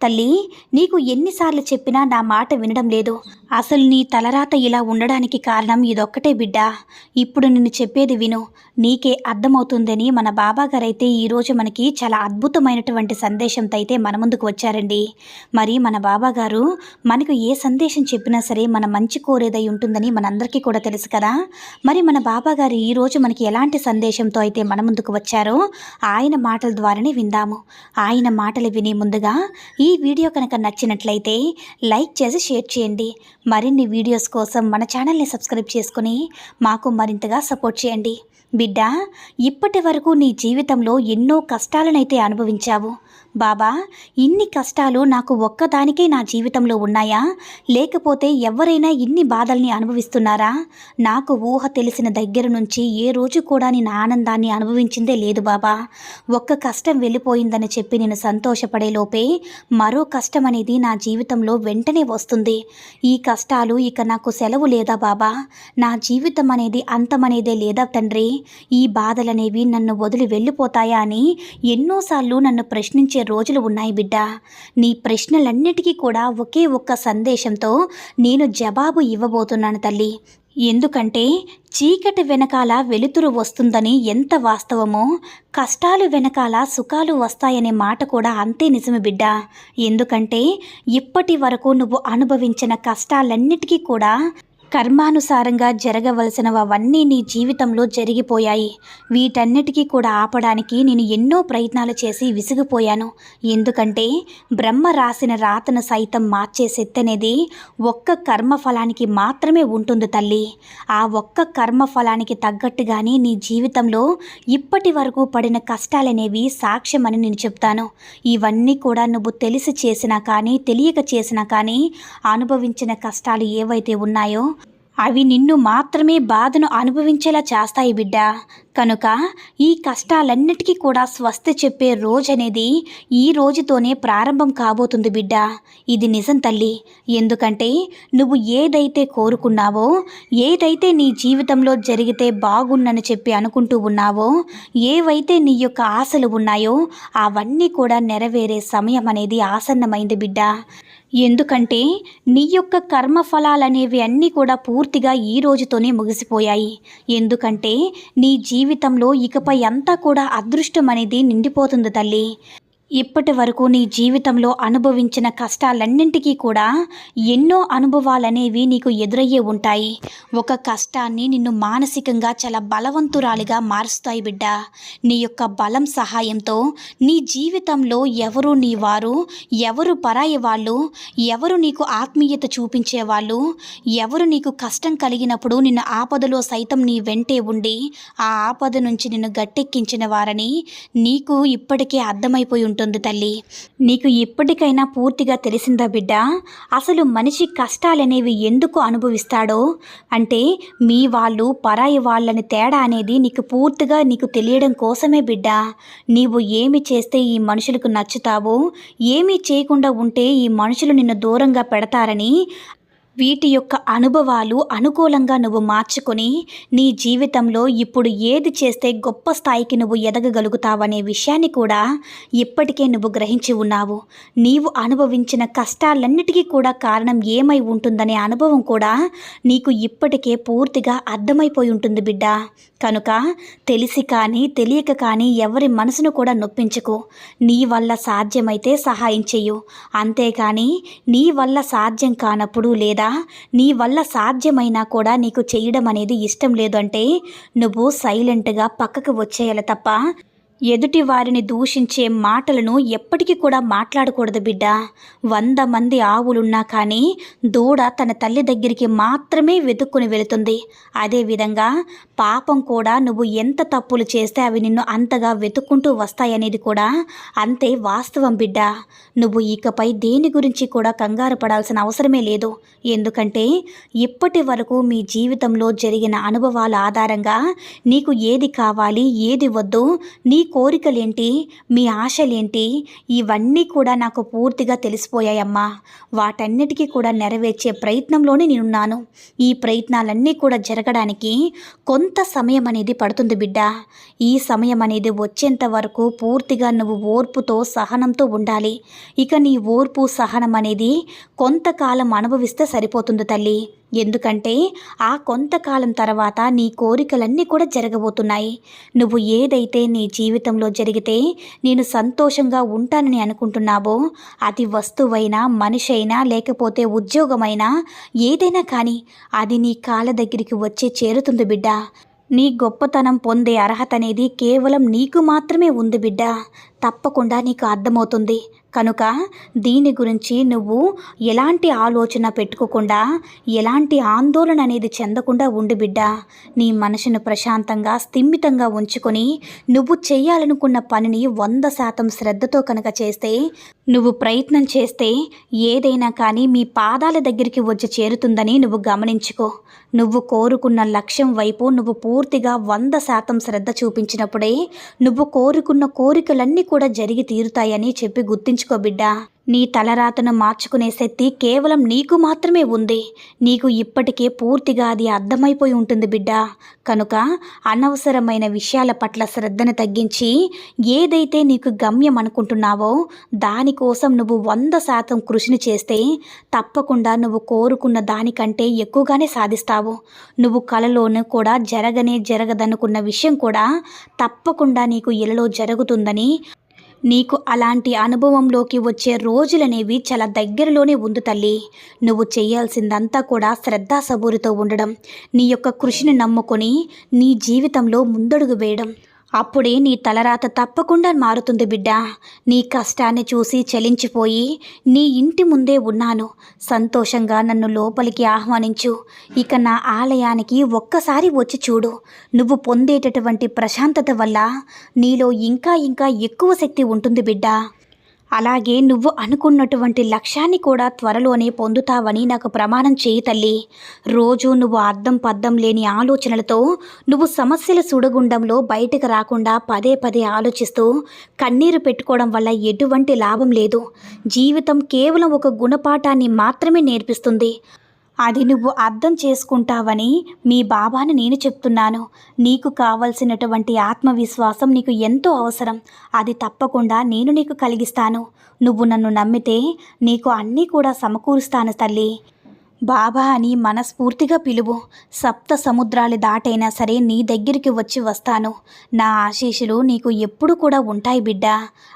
తల్లి నీకు ఎన్నిసార్లు చెప్పినా నా మాట వినడం లేదు. అసలు నీ తలరాత ఇలా ఉండడానికి కారణం ఇదొక్కటే బిడ్డ. ఇప్పుడు నిన్ను చెప్పేది విను. నీకే అర్థమవుతుందని మన బాబాగారైతే ఈరోజు మనకి చాలా అద్భుతమైనటువంటి సందేశంతో అయితే మన ముందుకు వచ్చారండి. మరి మన బాబాగారు మనకు ఏ సందేశం చెప్పినా సరే మన మంచి కోరేదై ఉంటుందని మనందరికీ కూడా తెలుసు కదా. మరి మన బాబాగారు ఈరోజు మనకి ఎలాంటి సందేశంతో అయితే మన ముందుకు వచ్చారో ఆయన మాటల ద్వారానే విందాము. ఆయన మాటలు వినే ముందుగా ఈ ఈ వీడియో కనుక నచ్చినట్లయితే లైక్ చేసి షేర్ చేయండి. మరిన్ని వీడియోస్ కోసం మన ఛానల్ని సబ్స్క్రైబ్ చేసుకుని మాకు మరింతగా సపోర్ట్ చేయండి. బిడ్డ ఇప్పటి వరకు నీ జీవితంలో ఎన్నో కష్టాలనైతే అనుభవించావు. బాబా ఇన్ని కష్టాలు నాకు ఒక్కదానికే నా జీవితంలో ఉన్నాయా? లేకపోతే ఎవరైనా ఇన్ని బాధల్ని అనుభవిస్తున్నారా? నాకు ఊహ తెలిసిన దగ్గర నుంచి ఏ రోజు కూడా నేను ఆనందాన్ని అనుభవించిందే లేదు బాబా. ఒక్క కష్టం వెళ్ళిపోయిందని చెప్పి నేను సంతోషపడే లోపే మరో కష్టం అనేది నా జీవితంలో వెంటనే వస్తుంది. ఈ కష్టాలు ఇక నాకు సెలవు లేదా బాబా? నా జీవితం అనేది అంతమనేదే లేదా తండ్రి? ఈ బాధలనేవి నన్ను వదిలి వెళ్ళిపోతాయా అని ఎన్నోసార్లు నన్ను ప్రశ్నించే రోజులు ఉన్నాయి బిడ్డ. నీ ప్రశ్నలన్నిటికీ కూడా ఒకే ఒక్క సందేశంతో నేను జవాబు ఇవ్వబోతున్నాను తల్లి. ఎందుకంటే చీకటి వెనకాల వెలుతురు వస్తుందని ఎంత వాస్తవమో కష్టాలు వెనకాల సుఖాలు వస్తాయనే మాట కూడా అంతే నిజమే బిడ్డ. ఎందుకంటే ఇప్పటి వరకు నువ్వు అనుభవించిన కష్టాలన్నిటికీ కూడా కర్మానుసారంగా జరగవలసినవన్నీ నీ జీవితంలో జరిగిపోయాయి. వీటన్నిటికీ కూడా ఆపడానికి నేను ఎన్నో ప్రయత్నాలు చేసి విసిగిపోయాను. ఎందుకంటే బ్రహ్మ రాసిన రాతను సైతం మార్చే శక్తి అనేది ఒక్క కర్మఫలానికి మాత్రమే ఉంటుంది తల్లి. ఆ ఒక్క కర్మఫలానికి తగ్గట్టుగానే నీ జీవితంలో ఇప్పటి వరకు పడిన కష్టాలనేవి సాక్ష్యమని నేను చెప్తాను. ఇవన్నీ కూడా నువ్వు తెలిసి చేసినా కానీ తెలియక చేసినా కానీ అనుభవించిన కష్టాలు ఏవైతే ఉన్నాయో అవి నిన్ను మాత్రమే బాధను అనుభవించేలా చేస్తాయి బిడ్డ. కనుక ఈ కష్టాలన్నిటికీ కూడా స్వస్తి చెప్పే రోజు అనేది ఈ రోజుతోనే ప్రారంభం కాబోతుంది బిడ్డ. ఇది నిజం తల్లి. ఎందుకంటే నువ్వు ఏదైతే కోరుకున్నావో ఏదైతే నీ జీవితంలో జరిగితే బాగున్నని చెప్పి అనుకుంటూ ఉన్నావో ఏవైతే నీ యొక్క ఆశలు ఉన్నాయో అవన్నీ కూడా నెరవేరే సమయం అనేది ఆసన్నమైంది బిడ్డ. ఎందుకంటే నీ యొక్క కర్మఫలాలనేవి అన్నీ కూడా పూర్తిగా ఈ రోజుతోనే ముగిసిపోయాయి. ఎందుకంటే నీ జీవితంలో ఇకపై అంతా కూడా అదృష్టం అనేది నిండిపోతుంది తల్లి. ఇప్పటి వరకు నీ జీవితంలో అనుభవించిన కష్టాలన్నింటికీ కూడా ఎన్నో అనుభవాలనేవి నీకు ఎదురయ్యే ఉంటాయి. ఒక కష్టాన్ని నిన్ను మానసికంగా చాలా బలవంతురాలిగా మారుస్తాయి బిడ్డ. నీ యొక్క బలం సహాయంతో నీ జీవితంలో ఎవరు నీ వారు ఎవరు పరాయి వాళ్ళు ఎవరు నీకు ఆత్మీయత చూపించేవాళ్ళు ఎవరు నీకు కష్టం కలిగినప్పుడు నిన్ను ఆపదలో సైతం నీ వెంటే ఉండి ఆ ఆపద నుంచి నిన్ను గట్టెక్కించిన వారని నీకు ఇప్పటికే అర్థమైపోయి ఉంటుంది తల్లి. నీకు ఇప్పటికైనా పూర్తిగా తెలిసిందా బిడ్డ? అసలు మనిషి కష్టాలనేవి ఎందుకు అనుభవిస్తాడో? అంటే మీ వాళ్ళు పరాయి వాళ్ళని తేడా అనేది నీకు పూర్తిగా నీకు తెలియడం కోసమే బిడ్డ. నీవు ఏమి చేస్తే ఈ మనుషులకు నచ్చుతావో ఏమీ చేయకుండా ఉంటే ఈ మనుషులు నిన్ను దూరంగా పెడతారని వీటి యొక్క అనుభవాలు అనుకూలంగా నువ్వు మార్చుకొని నీ జీవితంలో ఇప్పుడు ఏది చేస్తే గొప్ప స్థాయికి నువ్వు ఎదగగలుగుతావనే విషయాన్ని కూడా ఇప్పటికే నువ్వు గ్రహించి ఉన్నావు. నీవు అనుభవించిన కష్టాలన్నిటికీ కూడా కారణం ఏమై ఉంటుందనే అనుభవం కూడా నీకు ఇప్పటికే పూర్తిగా అర్థమైపోయి ఉంటుంది బిడ్డ. కనుక తెలిసి కానీ తెలియక కానీ ఎవరి మనసును కూడా నొప్పించుకో. నీ వల్ల సాధ్యమైతే సహాయం చెయ్యు. అంతేకాని నీ వల్ల సాధ్యం కానప్పుడు లేదా నీ వల్ల సాధ్యమైనా కూడా నీకు చేయడం అనేది ఇష్టం లేదు అంటే నువ్వు సైలెంట్గా పక్కకు వచ్చేయాలి తప్ప ఎదుటి వారిని దూషించే మాటలను ఎప్పటికీ కూడా మాట్లాడకూడదు బిడ్డ. వంద మంది ఆవులున్నా కానీ దూడ తన తల్లి దగ్గరికి మాత్రమే వెతుక్కుని వెళుతుంది. అదేవిధంగా పాపం కూడా నువ్వు ఎంత తప్పులు చేస్తే అవి నిన్ను అంతగా వెతుక్కుంటూ వస్తాయనేది కూడా అంతే వాస్తవం బిడ్డ. నువ్వు ఇకపై దేని గురించి కూడా కంగారు పడాల్సిన అవసరమే లేదు. ఎందుకంటే ఇప్పటి వరకు మీ జీవితంలో జరిగిన అనుభవాల ఆధారంగా నీకు ఏది కావాలి ఏది వద్దు నీ కోరికలేంటి? మీ ఆశలేంటి? ఇవన్నీ కూడా నాకు పూర్తిగా తెలిసిపోయాయమ్మా. వాటన్నిటికీ కూడా నెరవేర్చే ప్రయత్నంలోనే నేనున్నాను. ఈ ప్రయత్నాలన్నీ కూడా జరగడానికి కొంత సమయం అనేది పడుతుంది బిడ్డ. ఈ సమయం అనేది వచ్చేంత వరకు పూర్తిగా నువ్వు ఓర్పుతో సహనంతో ఉండాలి. ఇక నీ ఓర్పు సహనం అనేది కొంతకాలం అనుభవిస్తే సరిపోతుంది తల్లి. ఎందుకంటే ఆ కొంతకాలం తర్వాత నీ కోరికలన్నీ కూడా జరగబోతున్నాయి. నువ్వు ఏదైతే నీ జీవితంలో జరిగితే నేను సంతోషంగా ఉంటానని అనుకుంటున్నావో అది వస్తువైనా మనిషి అయినా లేకపోతే ఉద్యోగమైనా ఏదైనా కానీ అది నీ కాళ్ళ దగ్గరికి వచ్చి చేరుతుంది బిడ్డ. నీ గొప్పతనం పొందే అర్హత అనేది కేవలం నీకు మాత్రమే ఉంది బిడ్డ. తప్పకుండా నీకు అర్థమవుతుంది. కనుక దీని గురించి నువ్వు ఎలాంటి ఆలోచన పెట్టుకోకుండా ఎలాంటి ఆందోళన అనేది చెందకుండా ఉండు బిడ్డ. నీ మనసును ప్రశాంతంగా స్థిమితంగా ఉంచుకొని నువ్వు చేయాలనుకున్న పనిని వంద శాతం శ్రద్ధతో కనుక చేస్తే నువ్వు ప్రయత్నం చేస్తే ఏదైనా కానీ మీ పాదాల దగ్గరికి వచ్చి చేరుతుందని నువ్వు గమనించుకో. నువ్వు కోరుకున్న లక్ష్యం వైపు నువ్వు పూర్తిగా వంద శాతం శ్రద్ధ చూపించినప్పుడే నువ్వు కోరుకున్న కోరికలన్నీ కూడా కూడా జరిగి తీరుతాయని చెప్పి గుర్తించుకో బిడ్డా. నీ తలరాతను మార్చుకునే శక్తి కేవలం నీకు మాత్రమే ఉంది. నీకు ఇప్పటికే పూర్తిగా అది అర్థమైపోయి ఉంటుంది బిడ్డ. కనుక అనవసరమైన విషయాల పట్ల శ్రద్ధను తగ్గించి ఏదైతే నీకు గమ్యం అనుకుంటున్నావో దానికోసం నువ్వు వంద శాతం కృషిని చేస్తే తప్పకుండా నువ్వు కోరుకున్న దానికంటే ఎక్కువగానే సాధిస్తావు. నువ్వు కలలోనూ కూడా జరగనే జరగదనుకున్న విషయం కూడా తప్పకుండా నీకు ఇలలో జరుగుతుందని నీకు అలాంటి అనుభవంలోకి వచ్చే రోజులనేవి చాలా దగ్గరలోనే ఉంది తల్లి. నువ్వు చేయాల్సిందంతా కూడా శ్రద్ధాసబూరితో ఉండడం నీ యొక్క కృషిని నమ్ముకొని నీ జీవితంలో ముందడుగు వేయడం. అప్పుడే నీ తలరాత తప్పకుండా మారుతుంది బిడ్డ. నీ కష్టాన్ని చూసి చలించిపోయి నీ ఇంటి ముందే ఉన్నాను. సంతోషంగా నన్ను లోపలికి ఆహ్వానించు. ఇక నా ఆలయానికి ఒక్కసారి వచ్చి చూడు. నువ్వు పొందేటటువంటి ప్రశాంతత వల్ల నీలో ఇంకా ఇంకా ఎక్కువ శక్తి ఉంటుంది బిడ్డ. అలాగే నువ్వు అనుకున్నటువంటి లక్ష్యాన్ని కూడా త్వరలోనే పొందుతావని నాకు ప్రమాణం చేయి తల్లి. రోజు నువ్వు అర్థం పద్దం లేని ఆలోచనలతో నువ్వు సమస్యల సుడగుండంలో బయటకు రాకుండా పదే పదే ఆలోచిస్తూ కన్నీరు పెట్టుకోవడం వల్ల ఎటువంటి లాభం లేదు. జీవితం కేవలం ఒక గుణపాఠాన్ని మాత్రమే నేర్పిస్తుంది. అది నువ్వు అర్థం చేసుకుంటావని మీ బాబాని నేను చెప్తున్నాను. నీకు కావలసినటువంటి ఆత్మవిశ్వాసం నీకు ఎంతో అవసరం. అది తప్పకుండా నేను నీకు కలిగిస్తాను. నువ్వు నన్ను నమ్మితే నీకు అన్నీ కూడా సమకూరుస్తాను తల్లి. బాబా అని మనస్ఫూర్తిగా పిలువు. సప్త సముద్రాలు దాటైనా సరే నీ దగ్గరికి వచ్చి వస్తాను. నా ఆశీస్సులు నీకు ఎప్పుడు కూడా ఉంటాయి బిడ్డ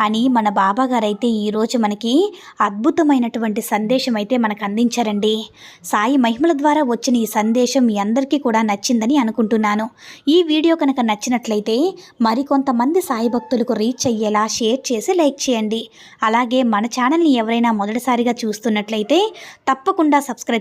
అని మన బాబాగారైతే ఈరోజు మనకి అద్భుతమైనటువంటి సందేశం అయితే మనకు అందించారండి. సాయి మహిమల ద్వారా వచ్చిన ఈ సందేశం మీ అందరికీ కూడా నచ్చిందని అనుకుంటున్నాను. ఈ వీడియో కనుక నచ్చినట్లయితే మరికొంతమంది సాయి భక్తులకు రీచ్ అయ్యేలా షేర్ చేసి లైక్ చేయండి. అలాగే మన ఛానల్ని ఎవరైనా మొదటిసారిగా చూస్తున్నట్లయితే తప్పకుండా సబ్స్క్రైబ్